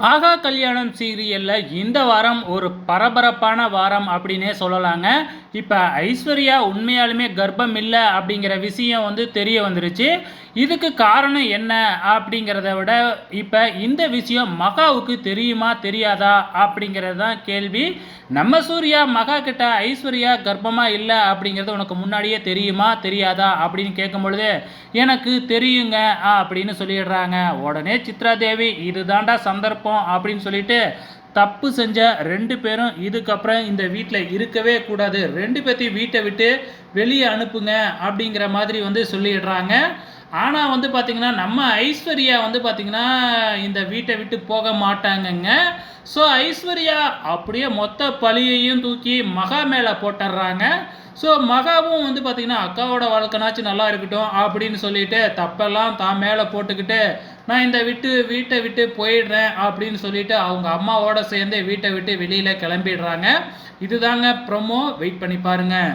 ஆகா கல்யாணம் சீரியலில் இந்த வாரம் ஒரு பரபரப்பான வாரம் அப்படின்னே சொல்லலாங்க. இப்போ ஐஸ்வர்யா உண்மையாலுமே கர்ப்பம் இல்லை அப்படிங்கிற விஷயம் வந்து தெரிய வந்துருச்சு. இதுக்கு காரணம் என்ன அப்படிங்கிறத விட இப்போ இந்த விஷயம் மகாவுக்கு தெரியுமா தெரியாதா அப்படிங்கிறது தான் கேள்வி. நம்ம சூர்யா மகா கிட்ட ஐஸ்வர்யா கர்ப்பமாக இல்லை அப்படிங்கிறது உனக்கு முன்னாடியே தெரியுமா தெரியாதா அப்படின்னு கேட்கும் பொழுது எனக்கு தெரியுங்க அப்படின்னு சொல்லிடுறாங்க. உடனே சித்ரா தேவி இதுதான்டா சந்தர்ப்பம் அப்படின்னு சொல்லிட்டு தப்பு செஞ்ச ரெண்டு பேரும் இதுக்கப்புறம் இந்த வீட்டில் இருக்கவே கூடாது. ரெண்டு பேர்த்தையும் வீட்டை விட்டு வெளியே அனுப்புங்க அப்படிங்கிற மாதிரி வந்து சொல்லிடுறாங்க. ஆனால் வந்து பார்த்திங்கன்னா நம்ம ஐஸ்வர்யா வந்து பார்த்திங்கன்னா இந்த வீட்டை விட்டு போக மாட்டாங்கங்க. ஸோ ஐஸ்வர்யா அப்படியே மொத்த பழியையும் தூக்கி மகா மேலே போட்டுடுறாங்க. ஸோ மகாவும் வந்து பார்த்திங்கன்னா அக்காவோட வாழ்க்கைனாச்சும் நல்லா இருக்கட்டும் அப்படின்னு சொல்லிட்டு தப்பெல்லாம் தான் மேலே போட்டுக்கிட்டு நான் இந்த விட்டு வீட்டை விட்டு போயிடுறேன் அப்படின்னு சொல்லிட்டு அவங்க அம்மாவோட சேர்ந்து வீட்டை விட்டு வெளியில் கிளம்பிடுறாங்க. இதுதாங்க ப்ரொமோ வெயிட் பண்ணி பாருங்கள்